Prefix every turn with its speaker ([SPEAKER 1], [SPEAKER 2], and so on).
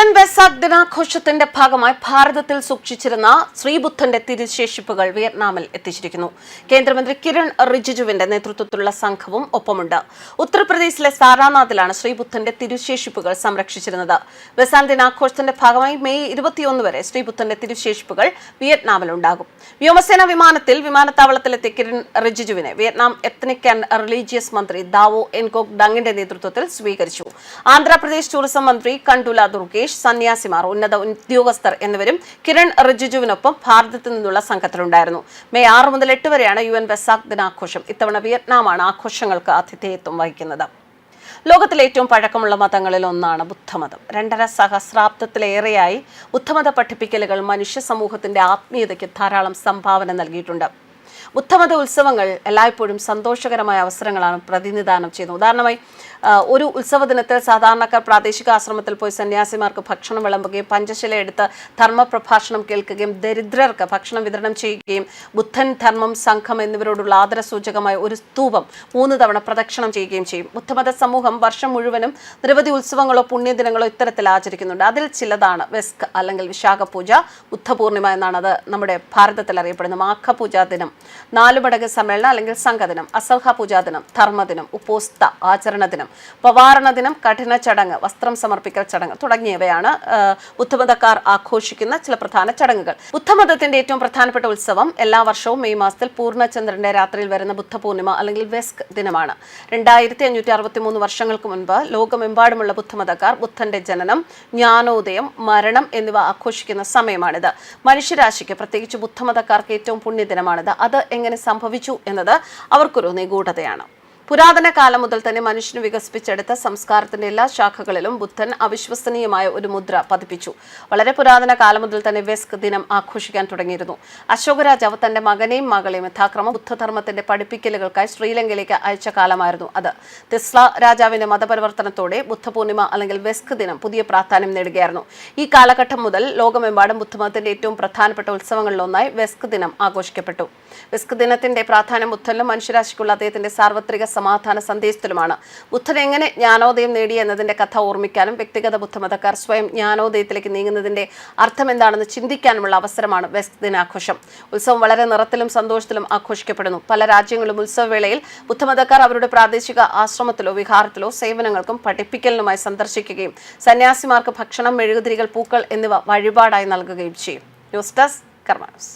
[SPEAKER 1] N വെസാഖ് ദിനാഘോഷത്തിന്റെ ഭാഗമായി ഭാരതത്തിൽ സൂക്ഷിച്ചിരുന്ന ശ്രീബുദ്ധന്റെ തിരുശേഷിപ്പുകൾ വിയറ്റ്നാമിൽ എത്തിച്ചിരിക്കുന്നു. കേന്ദ്രമന്ത്രി കിരൺ റിജിജുവിന്റെ നേതൃത്വത്തിലുള്ള സംഘവും ഒപ്പമുണ്ട്. ഉത്തർപ്രദേശിലെ സാരാനാഥിലാണ് ശ്രീബുദ്ധന്റെ തിരുശേഷിപ്പുകൾ സംരക്ഷിച്ചിരുന്നത്. വെസാക് ദിനാഘോഷത്തിന്റെ ഭാഗമായി മെയ് ഇരുപത്തിയൊന്ന് വരെ ശ്രീബുദ്ധന്റെ തിരുശേഷിപ്പുകൾ വിയറ്റ്നാമിൽ ഉണ്ടാകും. വ്യോമസേന വിമാനത്തിൽ വിമാനത്താവളത്തിലെത്തിയ കിരൺ റിജിജുവിനെ വിയറ്റ്നാം എത്നിക് ആൻഡ് റിലീജിയസ് മന്ത്രി ദാവോ എൻകോക് ഡങ്ങിന്റെ നേതൃത്വത്തിൽ സ്വീകരിച്ചു. ആന്ധ്രാപ്രദേശ് ടൂറിസം മന്ത്രി കണ്ടുല ദുർഗേഷ് സന്യാസിമാർ ഉന്നത ഉദ്യോഗസ്ഥർ എന്നിവരും കിരൺ റിജിജുവിനൊപ്പം ഭാരതത്തിൽ നിന്നുള്ള സംഘത്തിലുണ്ടായിരുന്നു. മെയ് ആറ് മുതൽ എട്ട് വരെയാണ് യു എൻ വെസാക് ദിനാഘോഷം. ഇത്തവണ വിയറ്റ്നാമാണ് ആഘോഷങ്ങൾക്ക് ആതിഥേയത്വം വഹിക്കുന്നത്. ലോകത്തിലെ ഏറ്റവും പഴക്കമുള്ള മതങ്ങളിൽ ഒന്നാണ് ബുദ്ധമതം. രണ്ടര സഹസ്രാബ്ദത്തിലേറെയായി ബുദ്ധമത പഠിപ്പിക്കലുകൾ മനുഷ്യ സമൂഹത്തിന്റെ ആത്മീയതയ്ക്ക് ധാരാളം സംഭാവന നൽകിയിട്ടുണ്ട്. ബുദ്ധമത ഉത്സവങ്ങൾ എല്ലായ്പ്പോഴും സന്തോഷകരമായ അവസരങ്ങളാണ് പ്രതിനിധാനം ചെയ്യുന്നത്. ഉദാഹരണമായി ഒരു ഉത്സവ ദിനത്തിൽ സാധാരണക്കാർ പ്രാദേശിക ആശ്രമത്തിൽ പോയി സന്യാസിമാർക്ക് ഭക്ഷണം വിളമ്പുകയും പഞ്ചശില എടുത്ത് ധർമ്മപ്രഭാഷണം കേൾക്കുകയും ദരിദ്രർക്ക് ഭക്ഷണം വിതരണം ചെയ്യുകയും ബുദ്ധൻ ധർമ്മം സംഘം എന്നിവരോടുള്ള ആദരസൂചകമായ ഒരു സ്തൂപം മൂന്ന് തവണ പ്രദക്ഷിണം ചെയ്യുകയും ചെയ്യും. ബുദ്ധമത സമൂഹം വർഷം മുഴുവനും നിരവധി ഉത്സവങ്ങളോ പുണ്യദിനങ്ങളോ ഇത്തരത്തിൽ ആചരിക്കുന്നുണ്ട്. അതിൽ ചിലതാണ് വെസ്ക് അല്ലെങ്കിൽ വിശാഖ പൂജ ബുദ്ധപൂർണിമ എന്നാണ് അത് നമ്മുടെ ഭാരതത്തിൽ അറിയപ്പെടുന്നത് മാഘ പൂജാ ദിനം നാലുമടങ്ങ് സമ്മേളനം അല്ലെങ്കിൽ സംഘദിനം അസൽഹ പൂജാ ദിനം ധർമ്മദിനം ഉപ്പോസ്ത ആചരണ ദിനം. പവാരണ ദിനം കഠിന ചടങ്ങ് വസ്ത്രം സമർപ്പിക്കൽ ചടങ്ങ് തുടങ്ങിയവയാണ് ബുദ്ധമതക്കാർ ആഘോഷിക്കുന്ന ചില പ്രധാന ചടങ്ങുകൾ. ബുദ്ധമതത്തിന്റെ ഏറ്റവും പ്രധാനപ്പെട്ട ഉത്സവം എല്ലാ വർഷവും മെയ് മാസത്തിൽ പൂർണചന്ദ്രന്റെ രാത്രിയിൽ വരുന്ന ബുദ്ധപൂർണിമ അല്ലെങ്കിൽ വെസ്ക് ദിനമാണ്. രണ്ടായിരത്തി അഞ്ഞൂറ്റി അറുപത്തി മൂന്ന് വർഷങ്ങൾക്ക് മുൻപ് ലോകമെമ്പാടുമുള്ള ബുദ്ധമതക്കാർ ബുദ്ധന്റെ ജനനം ജ്ഞാനോദയം മരണം എന്നിവ ആഘോഷിക്കുന്ന സമയമാണിത്. മനുഷ്യരാശിക്ക് പ്രത്യേകിച്ച് ബുദ്ധമതക്കാർക്ക് ഏറ്റവും പുണ്യദിനമാണിത്. അത് എങ്ങനെ സംഭവിച്ചു എന്നത് അവർക്കൊരു നിഗൂഢതയാണ്. പുരാതന കാലം മുതൽ തന്നെ മനുഷ്യന് വികസിപ്പിച്ചെടുത്ത സംസ്കാരത്തിന്റെ എല്ലാ ശാഖകളിലും ബുദ്ധൻ അവിശ്വസനീയമായ ഒരു മുദ്ര പതിപ്പിച്ചു. വളരെ പുരാതന കാലം മുതൽ തന്നെ വെസ്ക് ദിനം ആഘോഷിക്കാൻ തുടങ്ങിയിരുന്നു. അശോകരാജാവ് തന്റെ മകനെയും മകളെയും യഥാക്രമം ബുദ്ധധർമ്മത്തിന്റെ പഠിപ്പിക്കലുകൾക്കായി ശ്രീലങ്കയിലേക്ക് അയച്ച കാലമായിരുന്നു അത്. തിസ്ല രാജാവിന്റെ മതപരിവർത്തനത്തോടെ ബുദ്ധപൂർണിമ അല്ലെങ്കിൽ വെസ്ക് ദിനം പുതിയ പ്രാധാന്യം നേടുകയായിരുന്നു. ഈ കാലഘട്ടം മുതൽ ലോകമെമ്പാടും ബുദ്ധമതത്തിന്റെ ഏറ്റവും പ്രധാനപ്പെട്ട ഉത്സവങ്ങളിലൊന്നായി വെസ്ക് ദിനം ആഘോഷിക്കപ്പെട്ടു. വെസ്ക് ദിനത്തിന്റെ പ്രാധാന്യം ബുദ്ധനിലും മനുഷ്യരാശിക്കുള്ള അദ്ദേഹത്തിന്റെ സാർവത്രിക സമാധാന സന്ദേശത്തിലുമാണ്. ബുദ്ധൻ എങ്ങനെ ജ്ഞാനോദയം നേടി എന്നതിന്റെ കഥ ഓർമ്മിക്കാനും വ്യക്തിഗത ബുദ്ധമതക്കാർ സ്വയം ജ്ഞാനോദയത്തിലേക്ക് നീങ്ങുന്നതിന്റെ അർത്ഥം എന്താണെന്ന് ചിന്തിക്കാനുമുള്ള അവസരമാണ് വെസ്റ്റ് ദിനാഘോഷം. ഉത്സവം വളരെ നിറത്തിലും സന്തോഷത്തിലും ആഘോഷിക്കപ്പെടുന്നു. പല രാജ്യങ്ങളും ഉത്സവവേളയിൽ ബുദ്ധമതക്കാർ അവരുടെ പ്രാദേശിക ആശ്രമത്തിലോ വിഹാരത്തിലോ സേവനങ്ങൾക്കും പഠിപ്പിക്കലിനുമായി സന്ദർശിക്കുകയും സന്യാസിമാർക്ക് ഭക്ഷണം മെഴുകുതിരികൾ പൂക്കൾ എന്നിവ വഴിപാടായി നൽകുകയും ചെയ്യും. News desk കർമാനസ്